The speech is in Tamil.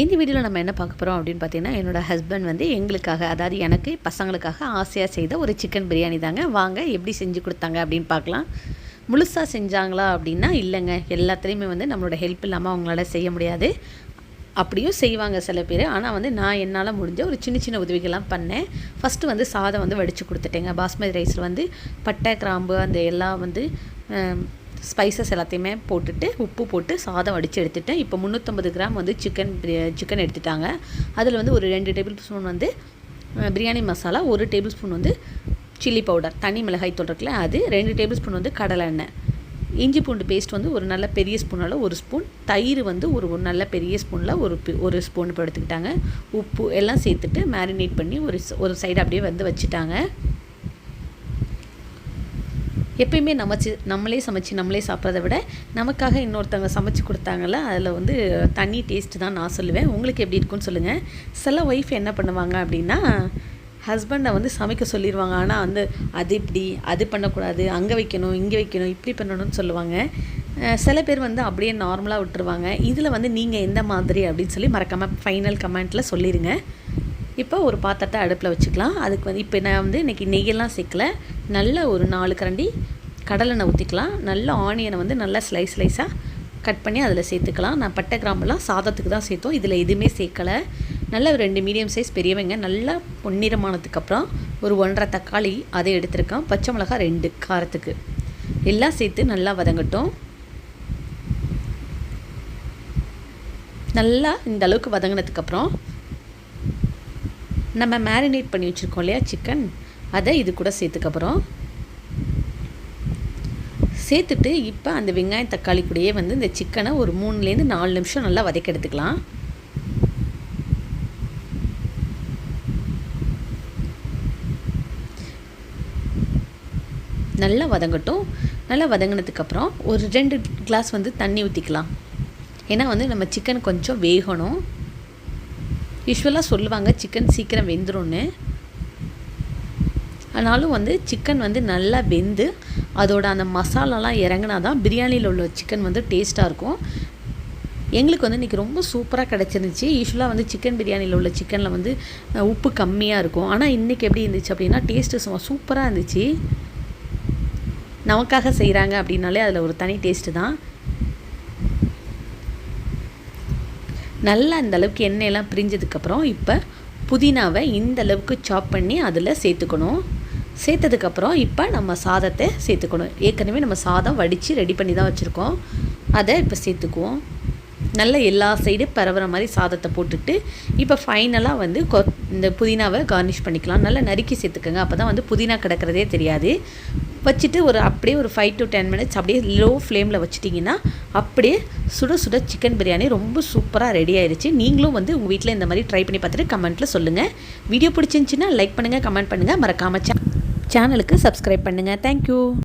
இந்த வீடியோவில் நம்ம என்ன பார்க்க போகிறோம் அப்படின்னு பார்த்தீங்கன்னா என்னோடய ஹஸ்பண்ட் வந்து எங்களுக்காக அதாவது எனக்கு பசங்களுக்காக ஆசையாக செய்த ஒரு சிக்கன் பிரியாணி தாங்க. வாங்க எப்படி செஞ்சு கொடுத்தாங்க அப்படின்னு பார்க்கலாம். முழுசாக செஞ்சாங்களா அப்படின்னா இல்லைங்க. எல்லாத்துலேயுமே வந்து நம்மளோட ஹெல்ப் இல்லாமல் அவங்களால செய்ய முடியாது. அப்படியும் செய்வாங்க சில பேர். ஆனால் வந்து நான் என்னால் முடிஞ்ச ஒரு சின்ன சின்ன உதவிகள்லாம் பண்ணேன். ஃபஸ்ட்டு வந்து சாதம் வந்து வடித்து கொடுத்துட்டேங்க. பாஸ்மதி ரைஸில் வந்து பட்டை கிராம்பு அந்த எல்லாம் வந்து ஸ்பைசஸ் எல்லாத்தையுமே போட்டுட்டு உப்பு போட்டு சாதம் வடித்து எடுத்துட்டேன் இப்போ முந்நூற்றம்பது கிராம் வந்து சிக்கன் சிக்கன் எடுத்துட்டாங்க. அதில் வந்து ஒரு ரெண்டு டேபிள் ஸ்பூன் வந்து பிரியாணி மசாலா ஒரு டேபிள் ஸ்பூன் வந்து சில்லி பவுடர் தனி மிளகாய் தூள் அது ரெண்டு டேபிள் ஸ்பூன் வந்து கடலை எண்ணெய். இஞ்சி பூண்டு பேஸ்ட் வந்து ஒரு நல்ல பெரிய ஸ்பூனால் ஒரு ஸ்பூன் தயிர் வந்து ஒரு ஒரு நல்ல பெரிய ஸ்பூனில் ஒரு ஒரு ஸ்பூன் இப்போ எடுத்துக்கிட்டாங்க. உப்பு எல்லாம் சேர்த்துட்டு மேரினேட் பண்ணி ஒரு ஒரு சைடு அப்படியே வந்து வச்சுட்டாங்க. எப்பயுமே நமச்சு நம்மளே சமைச்சு நம்மளே சாப்பிட்றத விட நமக்காக இன்னொருத்தவங்க சமைச்சு கொடுத்தாங்கல்ல அதில் வந்து தண்ணி டேஸ்ட்டு தான் நான் சொல்லுவேன். உங்களுக்கு எப்படி இருக்குன்னு சொல்லுங்கள் சில ஒய்ஃப் என்ன பண்ணுவாங்க அப்படின்னா ஹஸ்பண்டை வந்து சமைக்க சொல்லிடுவாங்க ஆனால் வந்து அது இப்படி அது பண்ணக்கூடாது அங்கே வைக்கணும் இங்கே வைக்கணும் இப்படி பண்ணணும்னு சொல்லுவாங்க. சில பேர் வந்து அப்படியே நார்மலாக விட்டுருவாங்க. இதில் வந்து நீங்கள் எந்த மாதிரி அப்படின்னு சொல்லி மறக்காமல் ஃபைனல் கமெண்ட்டில் சொல்லிடுங்க இப்போ ஒரு பாத்திரத்தை அடுப்பில் வச்சுக்கலாம். அதுக்கு வந்து இப்போ நான் வந்து இன்றைக்கி நெய்யெல்லாம் சேர்க்கல. நல்ல ஒரு நாலு கரண்டி கடலெண்ணெய் ஊற்றிக்கலாம் நல்ல ஆனியனை வந்து நல்லா ஸ்லைஸ் ஸ்லைஸாக கட் பண்ணி அதில் சேர்த்துக்கலாம். நான் பட்டை கிராம்பெல்லாம் சாதத்துக்கு தான் சேர்த்தோம். இதில் எதுவுமே சேர்க்கலை. நல்ல ஒரு ரெண்டு மீடியம் சைஸ் பெரியவங்க நல்லா பொன்னிறமானதுக்கப்புறம் ஒரு ஒன்றரை தக்காளி அதை எடுத்திருக்கேன். பச்சை மிளகா ரெண்டு காரத்துக்கு. எல்லாம் சேர்த்து நல்லா வதங்கட்டும். நல்லா இந்த அளவுக்கு வதங்கினதுக்கப்புறம் நம்ம மேரினேட் பண்ணி வச்சுருக்கோம் இல்லையா சிக்கன் அதை இது கூட சேர்த்துக்கப்புறம் சேர்த்துட்டு இப்போ அந்த வெங்காயம் தக்காளி கூடயே வந்து இந்த சிக்கனை ஒரு மூணுலேருந்து நாலு நிமிஷம் நல்லா வதக்க எடுத்துக்கலாம். நல்லா வதங்கட்டும். நல்லா வதங்கினதுக்கப்புறம் ஒரு ரெண்டு கிளாஸ் வந்து தண்ணி ஊற்றிக்கலாம் ஏன்னா வந்து நம்ம சிக்கன் கொஞ்சம் வேகணும். யூஸ்வலாக சொல்லுவாங்க சிக்கன் சீக்கிரம் வெந்துடும்னு ஆனாலும் வந்து சிக்கன் வந்து நல்லா வெந்து அதோட அந்த மசாலாலாம் இறங்கினா தான் பிரியாணியில் உள்ள சிக்கன் வந்து டேஸ்ட்டாக இருக்கும். எங்களுக்கு வந்து இன்றைக்கி ரொம்ப சூப்பராக கிடச்சிருந்துச்சி. யூஸ்வலாக வந்து சிக்கன் பிரியாணியில் உள்ள சிக்கனில் வந்து உப்பு கம்மியாக இருக்கும். ஆனால் இன்றைக்கி எப்படி இருந்துச்சு அப்படின்னா டேஸ்ட்டு சும்மா சூப்பராக இருந்துச்சு. நமக்காக செய்கிறாங்க அப்படின்னாலே அதில் ஒரு தனி டேஸ்ட்டு தான். நல்லா அந்த அளவுக்கு எண்ணெயெல்லாம் பிரிஞ்சதுக்கப்புறம் இப்போ புதினாவை இந்த அளவுக்கு சாப் பண்ணி அதில் சேர்த்துக்கணும். சேர்த்ததுக்கப்புறம் இப்போ நம்ம சாதத்தை சேர்த்துக்கணும். ஏற்கனவே நம்ம சாதம் வடித்து ரெடி பண்ணி தான் வச்சுருக்கோம். அதை இப்போ சேர்த்துக்குவோம். நல்ல எல்லா சைடும் பரவுற மாதிரி சாதத்தை போட்டுட்டு இப்போ ஃபைனலாக வந்து கொ இந்த புதினாவை கார்னிஷ் பண்ணிக்கலாம். நல்லா நறுக்கி சேர்த்துக்கோங்க. அப்போ தான் வந்து புதினா கிடக்கிறதே தெரியாது. வச்சுட்டு ஒரு அப்படியே ஒரு ஃபைவ் டு டென் மினிட்ஸ் அப்படியே லோ ஃப்ளேமில் வச்சுட்டிங்கன்னா அப்படியே சுட சுட சிக்கன் பிரியாணி ரொம்ப சூப்பராக ரெடி ஆயிடுச்சு நீங்களும் வந்து உங்கள் வீட்டில் இந்த மாதிரி ட்ரை பண்ணி பார்த்துட்டு கமெண்ட்டில் சொல்லுங்கள் வீடியோ பிடிச்சிருந்துச்சின்னா லைக் பண்ணுங்கள் கமெண்ட் பண்ணுங்கள் மறக்காமல் சேனலுக்கு சப்ஸ்கிரைப் பண்ணுங்கள் தேங்க்யூ